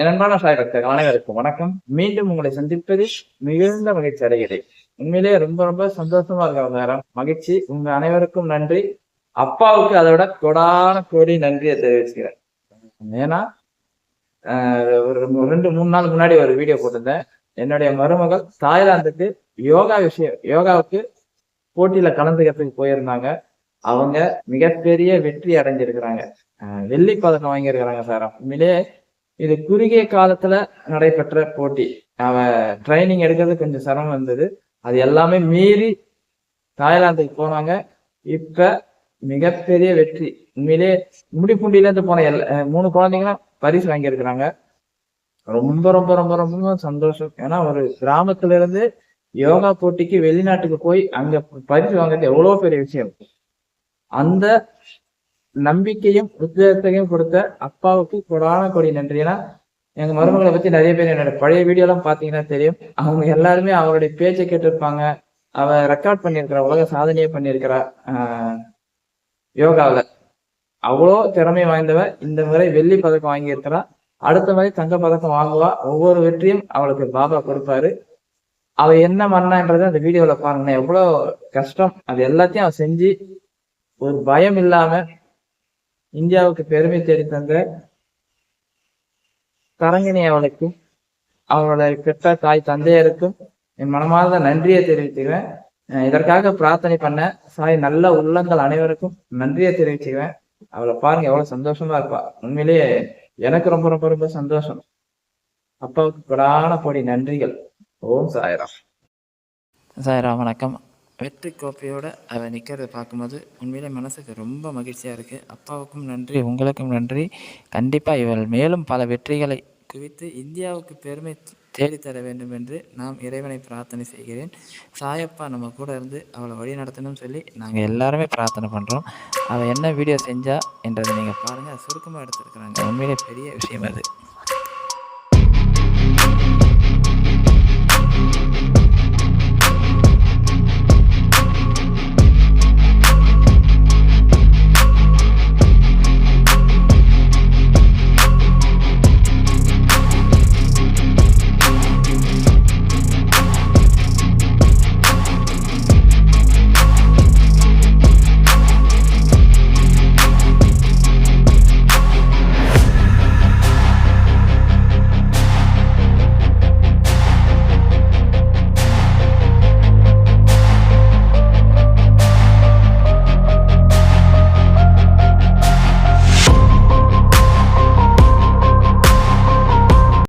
என் அன்பான சாய் பக்தர்கள் அனைவருக்கும் வணக்கம். மீண்டும் உங்களை சந்திப்பது மிகுந்த மகிழ்ச்சி அடைகிறேன். உண்மையிலேயே ரொம்ப ரொம்ப சந்தோஷமா இருக்கிற நேரம் மகிழ்ச்சி. உங்க அனைவருக்கும் நன்றி. அப்பாவுக்கு அதை விட கொடான கோடி நன்றியை தெரிவிச்சுக்கிறேன். ஏன்னா ஆஹ், ஒரு ரெண்டு மூணு நாள் முன்னாடி ஒரு வீடியோ போட்டிருந்தேன். என்னுடைய மருமகள் தாய்லாந்துக்கு யோகா விஷயம் யோகாவுக்கு போட்டியில கலந்துக்கிறதுக்கு போயிருந்தாங்க. அவங்க மிகப்பெரிய வெற்றி அடைஞ்சிருக்கிறாங்க. வெள்ளி பதக்கம் வாங்கியிருக்கிறாங்க சார். உண்மையிலேயே இது குறுகிய காலத்துல நடைபெற்ற போட்டி. அவன் ட்ரைனிங் எடுக்கிறது கொஞ்சம் சிரமம் இருந்தது. அது எல்லாமே மீறி தாய்லாந்துக்கு போனாங்க. இப்ப மிகப்பெரிய வெற்றி. உண்மையிலேயே முடிப்புண்டில இருந்து போன எல்லா மூணு குழந்தைங்களும் பரிசு வாங்கியிருக்கிறாங்க. ரொம்ப ரொம்ப ரொம்ப ரொம்ப சந்தோஷம். ஏன்னா ஒரு கிராமத்துல இருந்து யோகா போட்டிக்கு வெளிநாட்டுக்கு போய் அங்க பரிசு வாங்குறது எவ்வளவு பெரிய விஷயம். அந்த நம்பிக்கையும் உத்வேகத்தையும் கொடுத்த அப்பாவுக்கு கொடான கொடி நன்றி. ஏன்னா எங்க மருமகளை பத்தி நிறைய பேர் என்னோட பழைய வீடியோ எல்லாம் பாத்தீங்கன்னா தெரியும். அவங்க எல்லாருமே அவருடைய பேச்சை கேட்டிருப்பாங்க. அவ ரெக்கார்ட் பண்ணியிருக்கிறா உலக சாதனையே பண்ணியிருக்கிறா ஆஹ் யோகாவில். அவ்வளோ திறமை வாய்ந்தவ இந்த முறை வெள்ளி பதக்கம் வாங்கியிருக்கிறா. அடுத்த முறை தங்க பதக்கம் வாங்குவா. ஒவ்வொரு வெற்றியும் அவளுக்கு பாபா கொடுப்பாரு. அவ என்ன பண்ணான்றதை அந்த வீடியோல பாருங்க எவ்வளோ கஷ்டம். அது எல்லாத்தையும் அவ செஞ்சு ஒரு பயம் இல்லாம இந்தியாவுக்கு பெருமை தேடித்தந்த தந்த அவளுக்கும் அவளோட பெற்ற தாய் தந்தையருக்கும் என் மனமார்ந்த நன்றியை தெரிவிச்சுக்கிறேன். இதற்காக பிரார்த்தனை பண்ண சாய் நல்ல உள்ளங்கள் அனைவருக்கும் நன்றியை தெரிவிச்சுக்குவேன் அவளை பாருங்க எவ்வளவு சந்தோஷமா இருப்பா. உண்மையிலேயே எனக்கு ரொம்ப ரொம்ப ரொம்ப சந்தோஷம். அப்பாவுக்கு கொடான பொடி நன்றிகள். ஓம் சாய்ராம். சாய்ராம் வணக்கம். வெற்றி கோப்பையோடு அவள் நிற்கிறத பார்க்கும்போது உண்மையிலே மனசுக்கு ரொம்ப மகிழ்ச்சியாக இருக்குது அப்பாவுக்கும் நன்றி உங்களுக்கும் நன்றி. கண்டிப்பாக இவள் மேலும் பல வெற்றிகளை குவித்து இந்தியாவுக்கு பெருமை தேடித்தர வேண்டும் என்று நாம் இறைவனை பிரார்த்தனை செய்கிறேன். சாயப்பா நம்ம கூட இருந்து அவளை வழி நடத்தணும்னு சொல்லி நாங்கள் எல்லாருமே பிரார்த்தனை பண்ணுறோம் அவள் என்ன வீடியோ செஞ்சா என்றதை நீங்கள் பாருங்கள் சுருக்கமாக எடுத்துருக்குறாங்க. உண்மையிலே பெரிய விஷயம் அது.